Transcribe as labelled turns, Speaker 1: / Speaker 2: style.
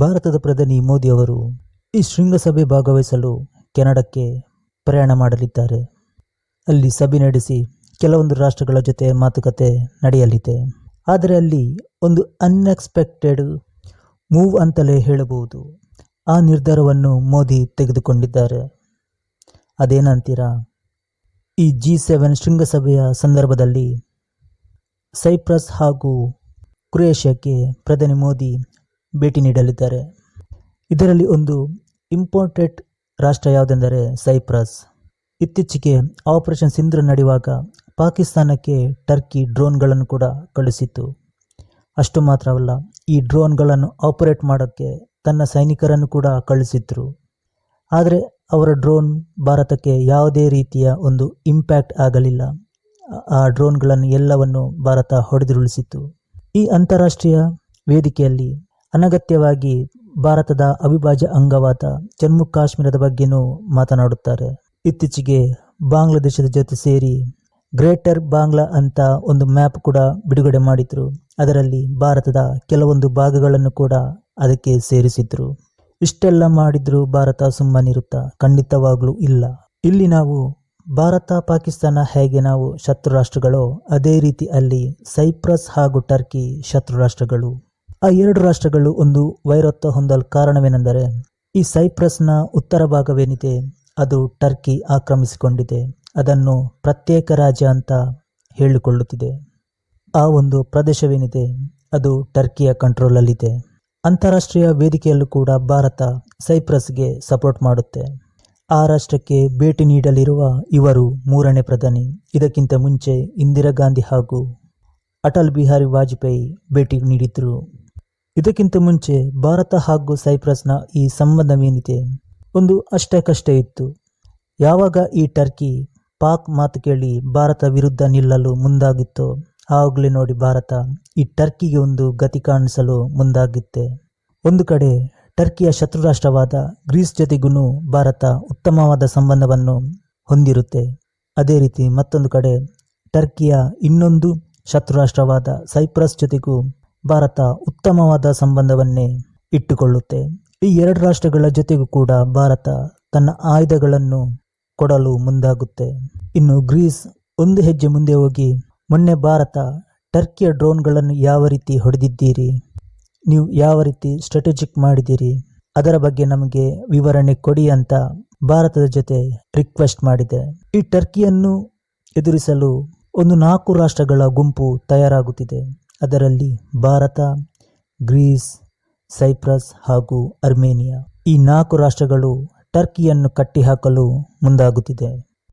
Speaker 1: ಭಾರತದ ಪ್ರಧಾನಿ ಮೋದಿ ಅವರು ಈ ಶೃಂಗಸಭೆ ಭಾಗವಹಿಸಲು ಕೆನಡಾಕ್ಕೆ ಪ್ರಯಾಣ ಮಾಡಲಿದ್ದಾರೆ. ಅಲ್ಲಿ ಸಭೆ ನಡೆಸಿ ಕೆಲವೊಂದು ರಾಷ್ಟ್ರಗಳ ಜೊತೆ ಮಾತುಕತೆ ನಡೆಯಲಿದೆ. ಆದರೆ ಅಲ್ಲಿ ಒಂದು ಅನ್ಎಕ್ಸ್ಪೆಕ್ಟೆಡ್ ಮೂವ್ ಅಂತಲೇ ಹೇಳಬಹುದು. ಆ ನಿರ್ಧಾರವನ್ನು ಮೋದಿ ತೆಗೆದುಕೊಂಡಿದ್ದಾರೆ. ಅದೇನಂತೀರಾ ಈ ಜಿ ಸೆವೆನ್ ಶೃಂಗಸಭೆಯ ಸಂದರ್ಭದಲ್ಲಿ ಸೈಪ್ರಸ್ ಹಾಗೂ ಕ್ರೊಯೇಷ್ಯಾಕ್ಕೆ ಪ್ರಧಾನಿ ಮೋದಿ ಭೇಟಿ ನೀಡಲಿದ್ದಾರೆ. ಇದರಲ್ಲಿ ಒಂದು ಇಂಪಾರ್ಟೆಂಟ್ ರಾಷ್ಟ್ರ ಯಾವುದೆಂದರೆ ಸೈಪ್ರಸ್. ಇತ್ತೀಚೆಗೆ ಆಪರೇಷನ್ ಸಿಂಧ್ರ ನಡೆಯುವಾಗ ಪಾಕಿಸ್ತಾನಕ್ಕೆ ಟರ್ಕಿ ಡ್ರೋನ್ಗಳನ್ನು ಕೂಡ ಕಳುಹಿಸಿತ್ತು ಅಷ್ಟು ಮಾತ್ರವಲ್ಲ, ಈ ಡ್ರೋನ್ಗಳನ್ನು ಆಪರೇಟ್ ಮಾಡೋಕ್ಕೆ ತನ್ನ ಸೈನಿಕರನ್ನು ಕೂಡ ಕಳುಹಿಸಿದ್ರು ಆದರೆ ಅವರ ಡ್ರೋನ್ ಭಾರತಕ್ಕೆ ಯಾವುದೇ ರೀತಿಯ ಒಂದು ಇಂಪ್ಯಾಕ್ಟ್ ಆಗಲಿಲ್ಲ. ಆ ಡ್ರೋನ್ಗಳನ್ನು ಎಲ್ಲವನ್ನು ಭಾರತ ಹೊಡೆದುರುಳಿಸಿತ್ತು. ಈ ಅಂತಾರಾಷ್ಟ್ರೀಯ ವೇದಿಕೆಯಲ್ಲಿ ಅನಗತ್ಯವಾಗಿ ಭಾರತದ ಅವಿಭಾಜ್ಯ ಅಂಗವಾದ ಜಮ್ಮು ಕಾಶ್ಮೀರದ ಬಗ್ಗೆನೂ ಮಾತನಾಡುತ್ತಾರೆ. ಇತ್ತೀಚೆಗೆ ಬಾಂಗ್ಲಾದೇಶದ ಜೊತೆ ಸೇರಿ ಗ್ರೇಟರ್ ಬಾಂಗ್ಲಾ ಅಂತ ಒಂದು ಮ್ಯಾಪ್ ಕೂಡ ಬಿಡುಗಡೆ ಮಾಡಿದ್ರು. ಅದರಲ್ಲಿ ಭಾರತದ ಕೆಲವೊಂದು ಭಾಗಗಳನ್ನು ಕೂಡ ಅದಕ್ಕೆ ಸೇರಿಸಿದ್ರು. ಇಷ್ಟೆಲ್ಲ ಮಾಡಿದ್ರು ಭಾರತ ಸುಮ್ಮನಿರುತ್ತಾ ಖಂಡಿತವಾಗ್ಲೂ ಇಲ್ಲ. ಇಲ್ಲಿ ನಾವು ಭಾರತ, ಪಾಕಿಸ್ತಾನ ಹೇಗೆ ನಾವು ಶತ್ರು ರಾಷ್ಟ್ರಗಳೋ ಅದೇ ರೀತಿ ಅಲ್ಲಿ ಸೈಪ್ರಸ್ ಹಾಗೂ ಟರ್ಕಿ ಶತ್ರು ರಾಷ್ಟ್ರಗಳು ಆ ಎರಡು ರಾಷ್ಟ್ರಗಳು ಒಂದು ವೈರತ್ವ ಹೊಂದಲು ಕಾರಣವೇನೆಂದರೆ, ಈ ಸೈಪ್ರಸ್ನ ಉತ್ತರ ಭಾಗವೇನಿದೆ, ಅದು ಟರ್ಕಿ ಆಕ್ರಮಿಸಿಕೊಂಡಿದೆ. ಅದನ್ನು ಪ್ರತ್ಯೇಕ ರಾಜ್ಯ ಅಂತ ಹೇಳಿಕೊಳ್ಳುತ್ತಿದೆ. ಆ ಒಂದು ಪ್ರದೇಶವೇನಿದೆ, ಅದು ಟರ್ಕಿಯ ಕಂಟ್ರೋಲಲ್ಲಿದೆ. ಅಂತಾರಾಷ್ಟ್ರೀಯ ವೇದಿಕೆಯಲ್ಲೂ ಕೂಡ ಭಾರತ ಸೈಪ್ರಸ್ಗೆ ಸಪೋರ್ಟ್ ಮಾಡುತ್ತೆ. ಆ ರಾಷ್ಟ್ರಕ್ಕೆ ಭೇಟಿ ನೀಡಲಿರುವ ಇವರು ಮೂರನೇ ಪ್ರಧಾನಿ. ಇದಕ್ಕಿಂತ ಮುಂಚೆ ಇಂದಿರಾ ಗಾಂಧಿ ಹಾಗೂ ಅಟಲ್ ಬಿಹಾರಿ ವಾಜಪೇಯಿ ಭೇಟಿ ನೀಡಿದ್ರು. ಇದಕ್ಕಿಂತ ಮುಂಚೆ ಭಾರತ ಹಾಗೂ ಸೈಪ್ರಸ್ನ ಈ ಸಂಬಂಧವೇನಿದೆ? ಒಂದು ಅಷ್ಟಕ್ಕಷ್ಟೇ ಇತ್ತು. ಯಾವಾಗ ಈ ಟರ್ಕಿ ಪಾಕ್ ಮಾತು ಕೇಳಿ ಭಾರತ ವಿರುದ್ಧ ನಿಲ್ಲಲು ಮುಂದಾಗಿತ್ತೋ ಆವಾಗಲೇ ನೋಡಿ ಭಾರತ ಈ ಟರ್ಕಿಗೆ ಒಂದು ಗತಿ ಕಾಣಿಸಲು ಮುಂದಾಗಿತ್ತೆ. ಒಂದು ಕಡೆ ಟರ್ಕಿಯ ಶತ್ರು ರಾಷ್ಟ್ರವಾದ ಗ್ರೀಸ್ ಜೊತೆಗೂ ಭಾರತ ಉತ್ತಮವಾದ ಸಂಬಂಧವನ್ನು ಹೊಂದಿರುತ್ತೆ. ಅದೇ ರೀತಿ ಮತ್ತೊಂದು ಕಡೆ ಟರ್ಕಿಯ ಇನ್ನೊಂದು ಶತ್ರು ರಾಷ್ಟ್ರವಾದ ಸೈಪ್ರಸ್ ಜೊತೆಗೂ ಭಾರತ ಉತ್ತಮವಾದ ಸಂಬಂಧವನ್ನೇ ಇಟ್ಟುಕೊಳ್ಳುತ್ತೆ. ಈ ಎರಡು ರಾಷ್ಟ್ರಗಳ ಜೊತೆಗೂ ಕೂಡ ಭಾರತ ತನ್ನ ಆಯುಧಗಳನ್ನು ಕೊಡಲು ಮುಂದಾಗುತ್ತೆ. ಇನ್ನು ಗ್ರೀಸ್ ಒಂದು ಹೆಜ್ಜೆ ಮುಂದೆ ಹೋಗಿ, ಮೊನ್ನೆ ಭಾರತ ಟರ್ಕಿಯ ಡ್ರೋನ್ಗಳನ್ನು ಯಾವ ರೀತಿ ಹೊಡೆದಿದ್ದೀರಿ? ನೀವು ಯಾವ ರೀತಿ ಸ್ಟ್ರಾಟಜಿಕ್ ಮಾಡಿದ್ದೀರಿ? ಅದರ ಬಗ್ಗೆ ನಮಗೆ ವಿವರಣೆ ಕೊಡಿ ಅಂತ ಭಾರತದ ಜೊತೆ ರಿಕ್ವೆಸ್ಟ್ ಮಾಡಿದೆ. ಈ ಟರ್ಕಿಯನ್ನು ಎದುರಿಸಲು ಒಂದು ನಾಲ್ಕು ರಾಷ್ಟ್ರಗಳ ಗುಂಪು ತಯಾರಾಗುತ್ತಿದೆ. ಅದರಲ್ಲಿ ಭಾರತ ಗ್ರೀಸ್ ಸೈಪ್ರಸ್ ಹಾಗೂ ಅರ್ಮೇನಿಯಾ ಈ ನಾಲ್ಕು ರಾಷ್ಟ್ರಗಳು ಟರ್ಕಿಯನ್ನು ಕಟ್ಟಿಹಾಕಲು ಮುಂದಾಗುತ್ತಿದೆ.